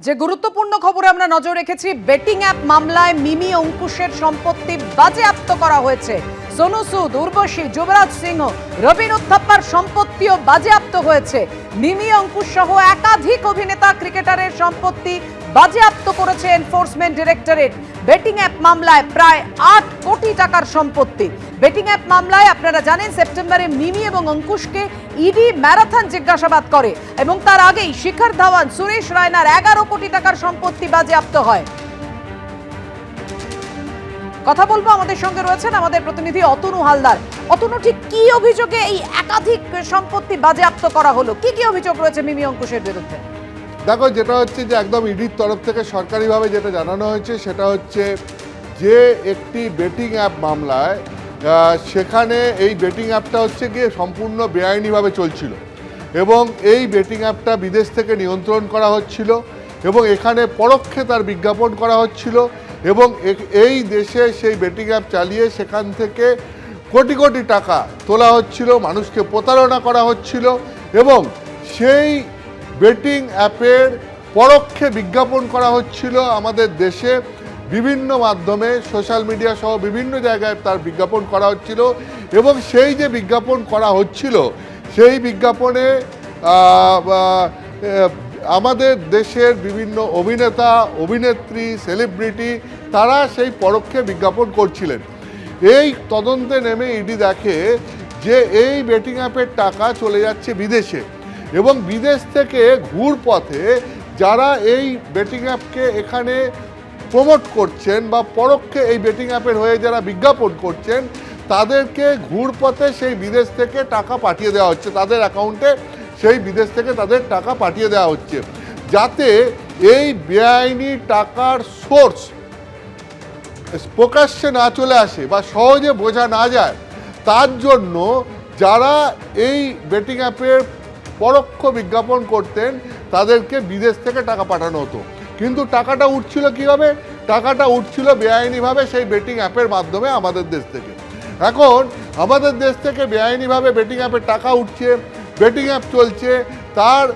যে গুরুত্বপূর্ণ খবরে আমরা নজর রেখেছি বেটিং অ্যাপ মামলায় মিমি অঙ্কুশের সম্পত্তি বাজেয়াপ্ত করা হয়েছে। সোনু সুদ, উর্বশী, যুবরাজ সিংহ, রবীন উত্থাপ্পার সম্পত্তিও বাজেয়াপ্ত হয়েছে। মিমি অঙ্কুশ সহ একাধিক অভিনেতা, ক্রিকেটারের সম্পত্তি বাজেয়াপ্ত করেছে এনফোর্সমেন্ট ডিরেক্টরেট। বেটিং অ্যাপ মামলায় প্রায় আট কোটি টাকার সম্পত্তি। বেটিং অ্যাপ মামলায় আপনারা জানেন, সেপ্টেম্বরে মিমি এবং অঙ্কুশকে ইডি ম্যারাথন জিজ্ঞাসাবাদ করে এবং তার আগেই শিখর ধাওয়ান সুরেশ রায়নার এগারো কোটি টাকার সম্পত্তি বাজেয়াপ্ত হয়। কথা বলব আমাদের সঙ্গে রয়েছেন আমাদের প্রতিনিধি অতনু হালদার। অতনু, ঠিক কি অভিযোগে এই একাধিক সম্পত্তি বাজেয়াপ্ত করা হলো? কি কি অভিযোগ রয়েছে মিমি অঙ্কুশের বিরুদ্ধে? দেখো, যেটা হচ্ছে যে একদম ইডির তরফ থেকে সরকারিভাবে যেটা জানানো হয়েছে, সেটা হচ্ছে যে একটি বেটিং অ্যাপ মামলায় সেখানে এই বেটিং অ্যাপটা হচ্ছে গিয়ে সম্পূর্ণ বেআইনিভাবে চলছিল এবং এই বেটিং অ্যাপটা বিদেশ থেকে নিয়ন্ত্রণ করা হচ্ছিল এবং এখানে পরোক্ষে তার বিজ্ঞাপন করা হচ্ছিল এবং এই দেশে সেই বেটিং অ্যাপ চালিয়ে সেখান থেকে কোটি কোটি টাকা তোলা হচ্ছিল, মানুষকে প্রতারণা করা হচ্ছিল এবং সেই বেটিং অ্যাপের পরোক্ষে বিজ্ঞাপন করা হচ্ছিল আমাদের দেশে বিভিন্ন মাধ্যমে, সোশ্যাল মিডিয়া সহ বিভিন্ন জায়গায় তার বিজ্ঞাপন করা হচ্ছিল এবং সেই যে বিজ্ঞাপন করা হচ্ছিল, সেই বিজ্ঞাপনে আমাদের দেশের বিভিন্ন অভিনেতা, অভিনেত্রী, সেলিব্রিটি, তারা সেই পরোক্ষে বিজ্ঞাপন করছিলেন। এই তদন্তে নেমে ইডি দেখে যে এই বেটিং অ্যাপের টাকা চলে যাচ্ছে বিদেশে। এবং বিদেশ থেকে ঘুর পথে যারা এই বেটিং অ্যাপকে এখানে প্রমোট করছেন বা পরোক্ষে এই বেটিং অ্যাপের হয়ে যারা বিজ্ঞাপন করছেন, তাদেরকে ঘুর পথে সেই বিদেশ থেকে টাকা পাঠিয়ে দেওয়া হচ্ছে। তাদের অ্যাকাউন্টে সেই বিদেশ থেকে তাদের টাকা পাঠিয়ে দেওয়া হচ্ছে। যাতে এই বেআইনি টাকার সোর্স প্রকাশ্যে না চলে আসে বা সহজে বোঝা না যায়, তার জন্য যারা এই বেটিং অ্যাপের পরোক্ষ বিজ্ঞাপন করতেন, তাদেরকে বিদেশ থেকে টাকা পাঠানো হতো। কিন্তু টাকাটা উঠছিল কীভাবে? টাকাটা উঠছিল বেআইনিভাবে সেই বেটিং অ্যাপের মাধ্যমে আমাদের দেশ থেকে। এখন আমাদের দেশ থেকে বেআইনিভাবে বেটিং অ্যাপের টাকা উঠছে বেটিং অ্যাপ চলছে, তার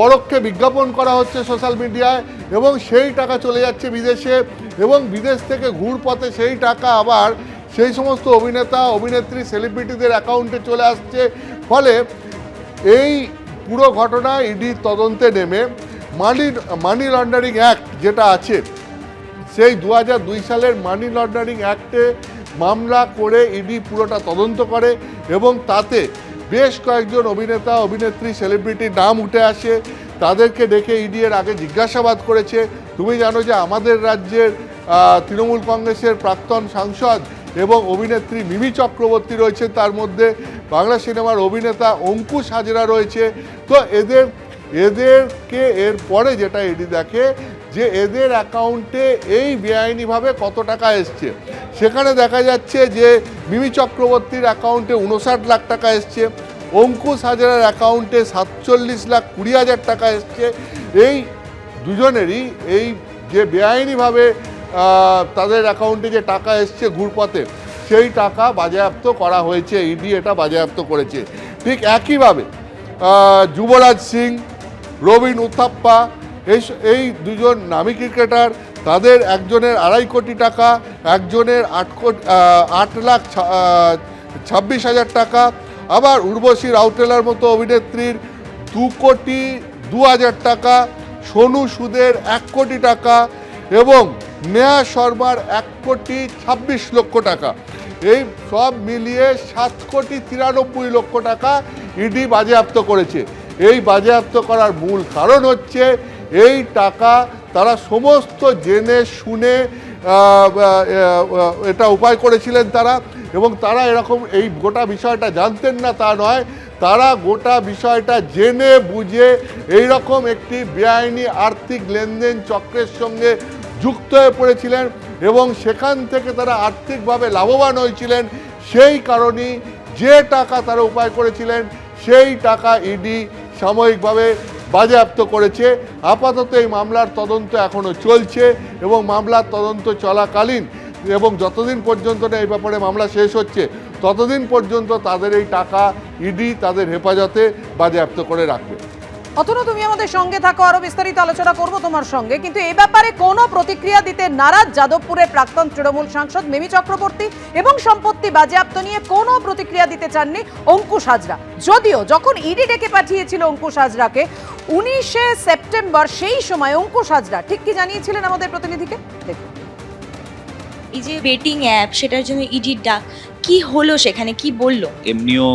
পরোক্ষে বিজ্ঞাপন করা হচ্ছে সোশ্যাল মিডিয়ায় এবং সেই টাকা চলে যাচ্ছে বিদেশে এবং বিদেশ থেকে ঘুরপথে সেই টাকা আবার সেই সমস্ত অভিনেতা, অভিনেত্রী সেলিব্রিটিদের অ্যাকাউন্টে চলে আসছে। ফলে এই পুরো ঘটনা ইডি তদন্তে নেমে মানি মানি লন্ডারিং অ্যাক্ট যেটা আছে, সেই দু সালের মানি লন্ডারিং অ্যাক্টে মামলা করে ইডি পুরোটা তদন্ত করে এবং তাতে বেশ কয়েকজন অভিনেতা, অভিনেত্রী সেলিব্রিটির নাম উঠে আসে। তাদেরকে ডেকে ইডি এর আগে জিজ্ঞাসাবাদ করেছে। তুমি জানো যে আমাদের রাজ্যের তৃণমূল কংগ্রেসের প্রাক্তন সাংসদ এবং অভিনেত্রী মিমি চক্রবর্তী রয়েছে তার মধ্যে। বাংলা সিনেমার অভিনেতা অঙ্কুশ হাজরা রয়েছে। তো এদের, এদেরকে এর পরে যেটা ইডি দেখে যে এদের অ্যাকাউন্টে এই বেআইনিভাবে কত টাকা এসছে। সেখানে দেখা যাচ্ছে যে মিমি চক্রবর্তীর অ্যাকাউন্টে উনষাট লাখ টাকা এসছে। অঙ্কুশ হাজারের অ্যাকাউন্টে সাতচল্লিশ লাখ কুড়ি হাজার টাকা এসছে। এই দুজনেরই এই যে বেআইনিভাবে তাদের অ্যাকাউন্টে যে টাকা এসছে ঘুরপথে, সেই টাকা বাজেয়াপ্ত করা হয়েছে ইডি এটা বাজেয়াপ্ত করেছে। ঠিক একইভাবে যুবরাজ সিং, রবিন উথাপ্পা, এই দুজন নামী ক্রিকেটার, তাদের একজনের আড়াই কোটি টাকা, একজনের আট কোটি আট লাখ ছাব্বিশ হাজার টাকা, আবার উর্বশী রাউটেলার মতো অভিনেত্রীর দু কোটি দু হাজার টাকা, সোনু সুদের এক কোটি টাকা এবং নেহা শর্মার এক কোটি ছাব্বিশ লক্ষ টাকা। এই সব মিলিয়ে সাত কোটি তিরানব্বই লক্ষ টাকা ইডি বাজেয়াপ্ত করেছে। এই বাজেয়াপ্ত করার মূল কারণ হচ্ছে এই টাকা তারা সমস্ত জেনে, শুনে এটা উপায় করেছিলেন তারা এবং তারা এরকম এই গোটা বিষয়টা জানতেন না তা নয়। তারা গোটা বিষয়টা জেনে, বুঝে এই রকম একটি বেআইনি আর্থিক লেনদেন চক্রের সঙ্গে যুক্ত হয়ে পড়েছিলেন এবং সেখান থেকে তারা আর্থিকভাবে লাভবান হয়েছিলেন। সেই কারণেই যে টাকা তারা উপায় করেছিলেন, সেই টাকা ইডি সাময়িকভাবে বাজেয়াপ্ত করেছে। আপাতত এই মামলার তদন্ত এখনও চলছে এবং মামলার তদন্ত চলাকালীন এবং যতদিন পর্যন্ত না এই ব্যাপারে মামলা শেষ হচ্ছে, ততদিন পর্যন্ত তাদের এই টাকা ইডি তাদের হেফাজতে বাজেয়াপ্ত করে রাখবে। অতনু, তুমি আমাদের সঙ্গে থাকো, আরও বিস্তারিত আলোচনা করব তোমার সঙ্গে। কিন্তু এ ব্যাপারে কোনো প্রতিক্রিয়া দিতে নারাজ যাদবপুরের প্রাক্তন তৃণমূল সাংসদ মিমি চক্রবর্তী এবং সম্পত্তি বাজেয়াপ্ত নিয়ে কোনো প্রতিক্রিয়া দিতে চাননি অঙ্কুশ হাজরা। যদিও যখন ইডি ডেকে পাঠিয়েছিল অঙ্কুশ হাজরাকে, উনিশে সেপ্টেম্বর সেই সময় অঙ্কুশ হাজরা, ঠিক কি জানিয়েছিলেন আমাদের প্রতিনিধিকে? দেখুন। এই যে বেটিং অ্যাপ সেটার জন্য ইডির ডাক কি হলো সেখানে? কি বলল? এমনিও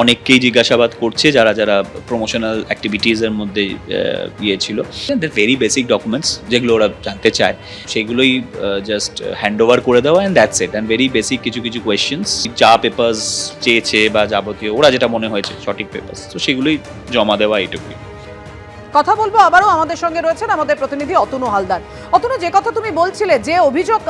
অনেককেই জিজ্ঞাসাবাদ করছে যারা যারা প্রমোশনাল অ্যাক্টিভিটিসের মধ্যে ইয়ে ছিল। ভেরি বেসিক ডকুমেন্টস যেগুলো ওরা জানতে চায়। সেগুলোই জাস্ট হ্যান্ড ওভার করে দেওয়া and that's it and very basic কিছু কিছু কোয়েশ্চেন্স যা পেপার্স চেয়েছে বা যাবতীয়, ওরা যেটা মনে হয়েছে, সঠিক পেপার্স তো সেগুলোই জমা দেওয়া এইটুকুই। কথা বলব আবারও আমাদের সঙ্গে রয়েছেন আমাদের প্রতিনিধি অতনু হালদার। অতনু, যে কথা তুমি বলছিলে যে অভিযোগ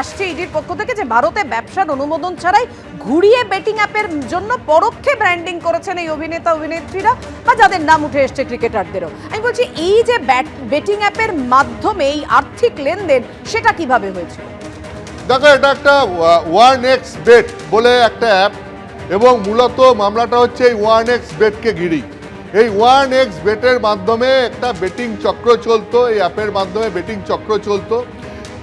আসছে ইডির পক্ষ থেকে যে ভারতে ব্যবসার অনুমোদন ছাড়াই ঘুরিয়ে বেটিং অ্যাপের জন্য পরোক্ষে ব্র্যান্ডিং করেছেন এই অভিনেতা, অভিনেত্রীরা বা যাদের নাম উঠে এসছে ক্রিকেটারদেরও। আমি বলছি, এই যে ব্যাট বেটিং অ্যাপের মাধ্যমে এই আর্থিক লেনদেন, সেটা কীভাবে হয়েছে? দেখো, এটা একটা ওয়ান এক্স বেট বলে একটা অ্যাপ এবং মূলত মামলাটা হচ্ছে এই ওয়ান এক্স বেটকে ঘিরি এই ওয়ান এক্স বেটের মাধ্যমে একটা বেটিং চক্র চলতো, এই অ্যাপের মাধ্যমে বেটিং চক্র চলতো,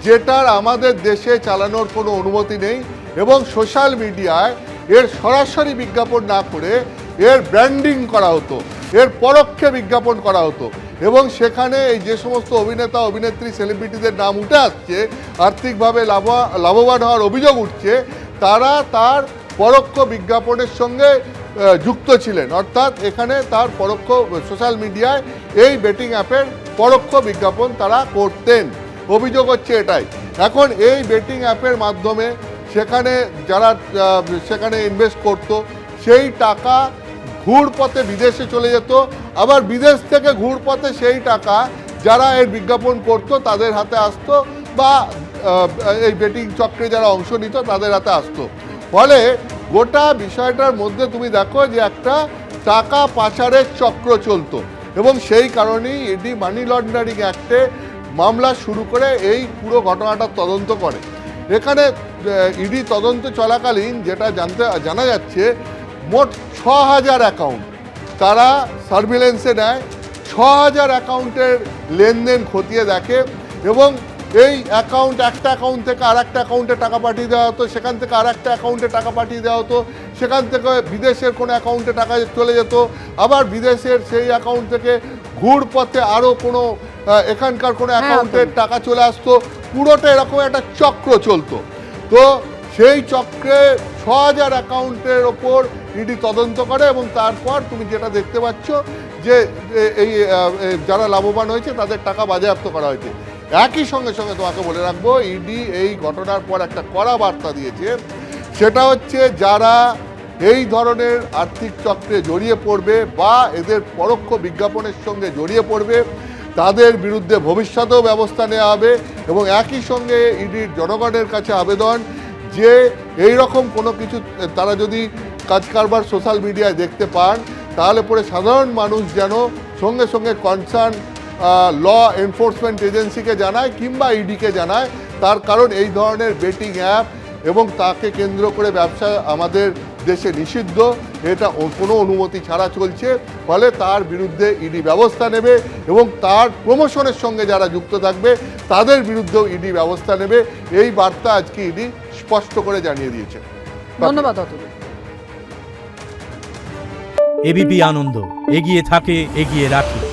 যেটার আমাদের দেশে চালানোর কোনো অনুমতি নেই এবং সোশ্যাল মিডিয়ায় এর সরাসরি বিজ্ঞাপন না করে এর ব্র্যান্ডিং করা হতো, এর পরোক্ষে বিজ্ঞাপন করা হতো এবং সেখানে এই যে সমস্ত অভিনেতা, অভিনেত্রী সেলিব্রিটিদের নাম উঠে আসছে, আর্থিকভাবে লাভ, লাভবান হওয়ার অভিযোগ উঠছে, তারা তার পরোক্ষ বিজ্ঞাপনের সঙ্গে যুক্ত ছিলেন। অর্থাৎ এখানে তার পরোক্ষ সোশ্যাল মিডিয়ায় এই বেটিং অ্যাপের পরোক্ষ বিজ্ঞাপন তারা করতেন। অভিযোগ হচ্ছে এটাই। এখন এই বেটিং অ্যাপের মাধ্যমে সেখানে যারা সেখানে ইনভেস্ট করতো, সেই টাকা ঘুরপথে বিদেশে চলে যেত। আবার বিদেশ থেকে ঘুরপথে সেই টাকা যারা এর বিজ্ঞাপন করতো, তাদের হাতে আসতো বা এই বেটিং চক্রে যারা অংশ নিত, তাদের হাতে আসতো। ফলে গোটা বিষয়টার মধ্যে তুমি দেখো যে একটা টাকা পাচারের চক্র চলতো এবং সেই কারণেই এটি মানি লন্ডারিং অ্যাক্টে মামলা শুরু করে এই পুরো ঘটনাটা তদন্ত করে। এখানে ইডি তদন্ত চলাকালীন যেটা জানতে, জানা যাচ্ছে, মোট ছ হাজার অ্যাকাউন্ট তারা সার্ভিলেন্সে নেয় ছ হাজার অ্যাকাউন্টের লেনদেন খতিয়ে দেখে এবং এই অ্যাকাউন্ট একটা অ্যাকাউন্ট থেকে আর একটা অ্যাকাউন্টে টাকা পাঠিয়ে দেওয়া হতো সেখান থেকে আর একটা অ্যাকাউন্টে টাকা পাঠিয়ে দেওয়া হতো সেখান থেকে বিদেশের কোনো অ্যাকাউন্টে টাকা চলে যেত আবার বিদেশের সেই অ্যাকাউন্ট থেকে ঘুর পথে আরও কোনো এখানকার কোনো অ্যাকাউন্টের টাকা চলে আসতো পুরোটা এরকম একটা চক্র চলতো। তো সেই চক্রে ছ হাজার অ্যাকাউন্টের ওপর ইডি তদন্ত করে এবং তারপর তুমি যেটা দেখতে পাচ্ছ যে এই যারা লাভবান হয়েছে তাদের টাকা বাজেয়াপ্ত করা হয়েছে। একই সঙ্গে সঙ্গে তোমাকে বলে রাখব ইডি এই ঘটনার পর একটা কড়া বার্তা দিয়েছে। সেটা হচ্ছে যারা এই ধরনের আর্থিক চক্রে জড়িয়ে পড়বে বা এদের পরোক্ষ বিজ্ঞাপনের সঙ্গে জড়িয়ে পড়বে, তাদের বিরুদ্ধে ভবিষ্যতেও ব্যবস্থা নেওয়া হবে এবং একই সঙ্গে ইডির জনগণের কাছে আবেদন যে এই রকম কোনো কিছু, তারা যদি কাজ কারবার সোশ্যাল মিডিয়ায় দেখতে পান, তাহলে পরে সাধারণ মানুষ যেন সঙ্গে সঙ্গে কনসার্ন ল এনফোর্সমেন্ট এজেন্সিকে জানায় কিংবা ইডিকে জানায়। তার কারণ এই ধরনের বেটিং অ্যাপ এবং তাকে কেন্দ্র করে ব্যবসা আমাদের দেশে নিষিদ্ধ। এটা কোনো অনুমতি ছাড়া চলছে। ফলে তার বিরুদ্ধে ইডি ব্যবস্থা নেবে এবং তার প্রমোশনের সঙ্গে যারা যুক্ত থাকবে তাদের বিরুদ্ধেও ইডি ব্যবস্থা নেবে। এই বার্তা আজকে ইডি স্পষ্ট করে জানিয়ে দিয়েছে। ধন্যবাদ এবিপি আনন্দ। এগিয়ে থাকে এগিয়ে রাখে।